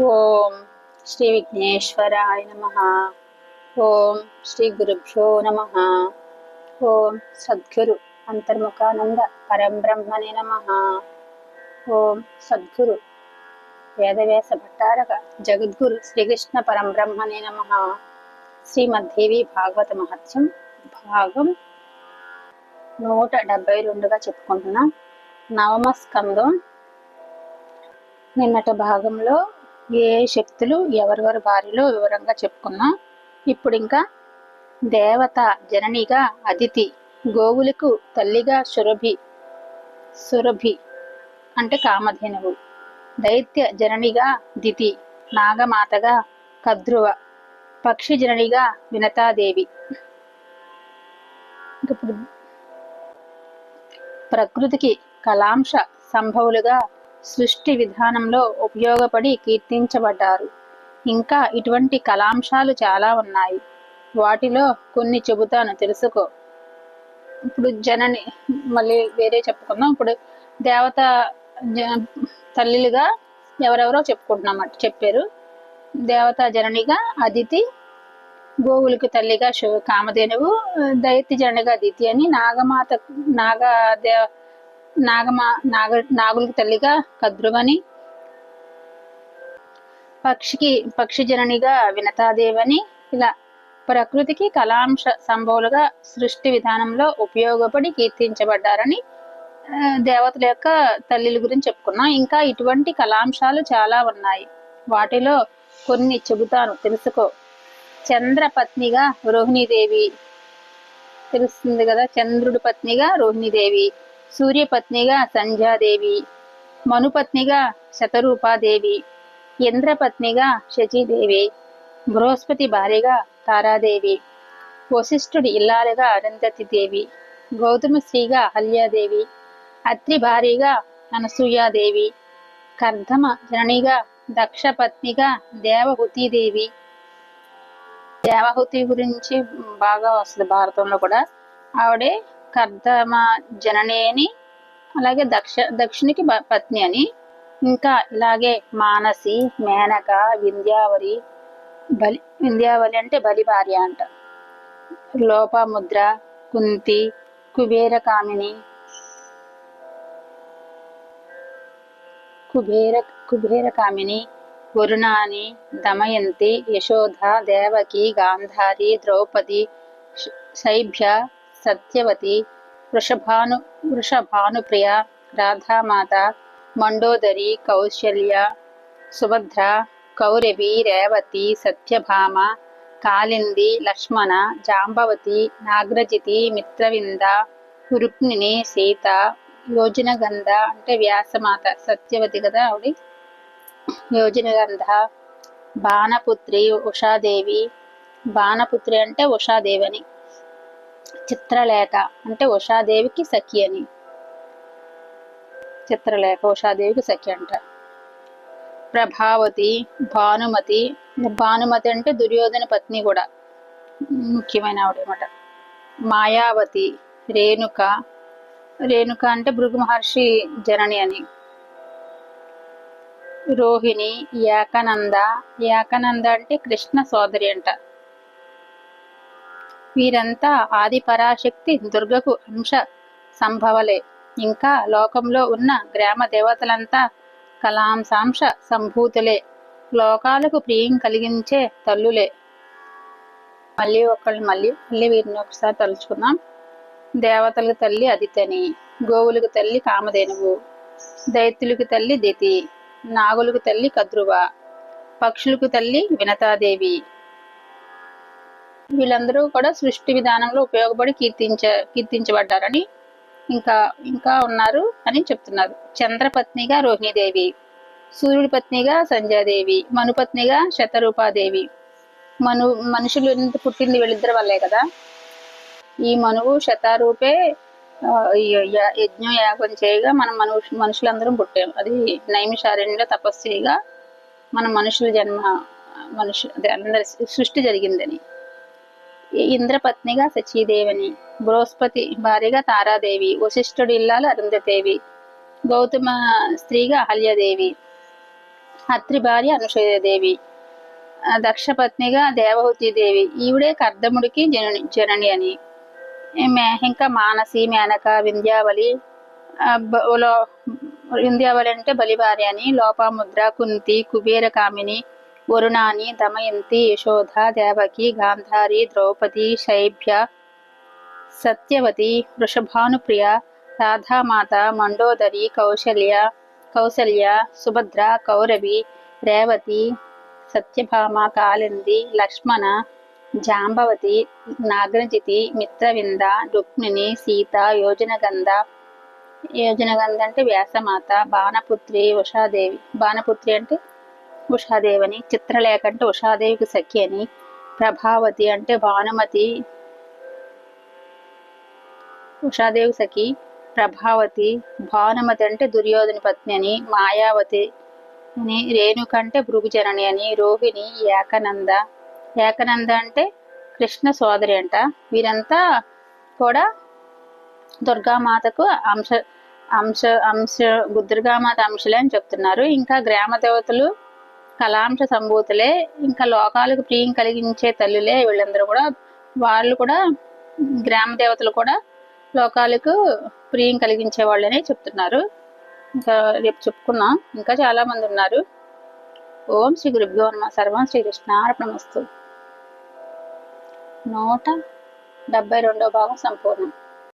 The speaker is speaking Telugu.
ఓం శ్రీ విఘ్నేశ్వరాయ నమ. ఓం శ్రీ గురుభ్యో నమ. ఓం సద్గురు అంతర్ముఖానంద పరంబ్రహ్మణే నమ. ఓం సద్గురు వేదవ్యాస భట్టారక జగద్గురు శ్రీకృష్ణ పరంబ్రహ్మణే నమ. శ్రీమద్దేవి భాగవత మహత్యం భాగం నూట డెబ్బై రెండుగా చెప్పుకుంటున్నాం. నవమ స్కందం. నిన్నటి భాగంలో ఏ శక్తులు ఎవరెవరి వారిలో వివరంగా చెప్పుకున్నాం. ఇప్పుడు ఇంకా దేవత జననిగా అదితి గోవులకు తల్లిగా సురభి సురభి అంటే కామధేనువు. దైత్య జననిగా దితి నాగమాతగా కద్రువ పక్షి జననిగా వినతాదేవి. ఇప్పుడు ప్రకృతికి కలాంశ సంభవులుగా సృష్టి విధానంలో ఉపయోగపడి కీర్తించబడ్డారు. ఇంకా ఇటువంటి కళాంశాలు చాలా ఉన్నాయి. వాటిలో కొన్ని చెబుతాను తెలుసుకో. ఇప్పుడు జనని మళ్ళీ వేరే చెప్పుకుందాం. ఇప్పుడు దేవత తల్లిలుగా ఎవరెవరో చెప్పుకుంటున్నామట చెప్పారు. దేవత జననిగా అదితి గోవులకు తల్లిగా శివ కామధేనువు దైత్య జననిగా అదితి అని నాగమాత నాగ దేవ నాగమా నాగ నాగులకు తల్లిగా కద్రువని పక్షికి పక్షి జననిగా వినతాదేవని ఇలా ప్రకృతికి కళాంశ సంభవులుగా సృష్టి విధానంలో ఉపయోగపడి కీర్తించబడ్డారని దేవతల యొక్క తల్లిల గురించి చెప్పుకున్నాం. ఇంకా ఇటువంటి కళాంశాలు చాలా ఉన్నాయి. వాటిలో కొన్ని చెబుతాను. తెలుసుకో. చంద్ర పత్నిగా రోహిణీదేవి. తెలుస్తుంది కదా? చంద్రుడి పత్నిగా రోహిణీదేవి. సూర్య పత్నిగా సంధ్యాదేవి మనుపత్నిగా శతరూపాదేవి ఇంద్రపత్నిగా శచీదేవి బృహస్పతి భార్యగా తారాదేవి వశిష్ఠుడి ఇల్లాలుగా అరుంధతి దేవి గౌతమ శ్రీగా అహల్యాదేవి అత్రి భార్యగా అనసూయాదేవి కర్ధమ జననిగా దక్ష పత్నిగా దేవహుతీదేవి. దేవహుతి గురించి బాగా వస్తుంది భారతంలో కూడా. ఆవిడే కర్దమ జనని అని అలాగే దక్ష దక్షిణికి పత్ని అని. ఇంకా ఇలాగే మానసి మేనక వింధ్యావరి బలి వింధ్యావలి అంటే బలి భార్య అంట. లోపముద్ర కుంతి కుబేరకామిని. కుబేర కుబేరకామిని వరుణాని దమయంతి యశోధ దేవకి గాంధారి ద్రౌపది శైభ్య సత్యవతి వృషభాను వృషభానుప్రియ రాధామాత మండోదరి కౌశల్య సుభద్ర కౌరవి రేవతి సత్యభామ కాలింది లక్ష్మణ జాంబవతి నాగ్రజితి మిత్రవింద రుక్మిణి సీత యోజనగంధ అంటే వ్యాసమాత సత్యవతి కదా ఆవిడ? యోజనగంధ బాణపుత్రి ఉషాదేవి బాణపుత్రి అంటే ఉషాదేవి అని చిత్రలేఖ అంటే ఉషాదేవికి సఖి అని. చిత్రలేఖ ఉషాదేవికి సఖి అంట. ప్రభావతి భానుమతి భానుమతి అంటే దుర్యోధన పత్ని కూడా. ముఖ్యమైన ఆవిడనమాట మాయావతి రేణుక రేణుక అంటే భృగు మహర్షి జనని అని. రోహిణి ఏకనంద ఏకనంద అంటే కృష్ణ సోదరి అంట. వీరంతా ఆదిపరాశక్తి దుర్గకు అంశ సంభవలే. ఇంకా లోకంలో ఉన్న గ్రామ దేవతలంతా కలాంశాంశ సంభూతులే. లోకాలకు ప్రియం కలిగించే తల్లులే. మళ్ళీ ఒకళ్ళు మళ్ళీ మళ్ళీ వీరిని ఒకసారి తలుచుకుందాం. దేవతలకు తల్లి అదితని గోవులకు తల్లి కామధేనువు దైత్యులకు తల్లి దితి నాగులకు తల్లి కద్రువ పక్షులకు తల్లి వినతాదేవి వీళ్ళందరూ కూడా సృష్టి విధానంలో ఉపయోగపడి కీర్తించ కీర్తించబడ్డారని ఇంకా ఇంకా ఉన్నారు అని చెప్తున్నారు. చంద్రపత్నిగా రోహిణీదేవి సూర్యుడి పత్నిగా సంధ్యాదేవి మనుపత్నిగా శతరూపాదేవి. మను మనుషులు ఎంత పుట్టింది వీళ్ళిద్దరి వల్లే కదా? ఈ మనువు శతారూపే యజ్ఞం యాగం చేయగా మనం మను మనుషులందరం పుట్టాం. అది నైమిషారణ్యంలో తపస్సు చేయగా మన మనుషుల జన్మ మనుషు అదే అందరి సృష్టి జరిగిందని. ఇంద్రపత్నిగా సచీదేవని బృహస్పతి భార్యగా తారాదేవి వశిష్ఠుడి ఇల్లాలు అరుంధదేవి గౌతమ స్త్రీగా అహల్యదేవి అత్రి భార్య అనసూయదేవి దక్షపత్నిగా దక్ష దేవి ఈవిడే కర్దముడికి జనని జనని అని. ఈమె ఇంకా మానసి మేనక వింధ్యావళి లో- వింధ్యావళి అంటే బలిభార్య అని లోపాముద్ర కుంతి కుబేర కామిని వరుణాని దమయంతి యశోధ దేవకి గాంధారి ద్రౌపది శైభ్య సత్యవతి వృషభానుప్రియ రాధామాత మండోదరి కౌశల్య కౌసల్య సుభద్ర కౌరవి రేవతి సత్యభామ కాలింది లక్ష్మణ జాంబవతి నాగరజితి మిత్రవింద రుక్మిణి సీత యోజనగంధ యోజనగంధ అంటే వ్యాసమాత బాణపుత్రి ఉషాదేవి బాణపుత్రి అంటే ఉషాదేవి అని చిత్రలేఖ అంటే ఉషాదేవికి సఖి అని ప్రభావతి అంటే భానుమతి ఉషాదేవి సఖి ప్రభావతి భానుమతి అంటే దుర్యోధన పత్ని అని మాయావతి అని రేణుక అంటే భృగుజనని అని రోహిణి ఏకనంద. ఏకనంద అంటే కృష్ణ సోదరి అంట. వీరంతా కూడా దుర్గామాతకు అంశ అంశ అంశ దుర్గామాత అంశలే అని చెప్తున్నారు. ఇంకా గ్రామ దేవతలు కళాంశ సంభూతులే ఇంకా లోకాలకు ప్రియం కలిగించే తల్లులే వీళ్ళందరూ కూడా. వాళ్ళు కూడా గ్రామ దేవతలు కూడా లోకాలకు ప్రియం కలిగించే వాళ్ళని చెప్తున్నారు. ఇంకా రేపు చెప్పుకున్నాం ఇంకా చాలా మంది ఉన్నారు. ఓం శ్రీ గురుభ్యో నమ. సర్వం శ్రీకృష్ణార్పణమస్తు నూట డెబ్బై రెండో భాగం సంపూర్ణం.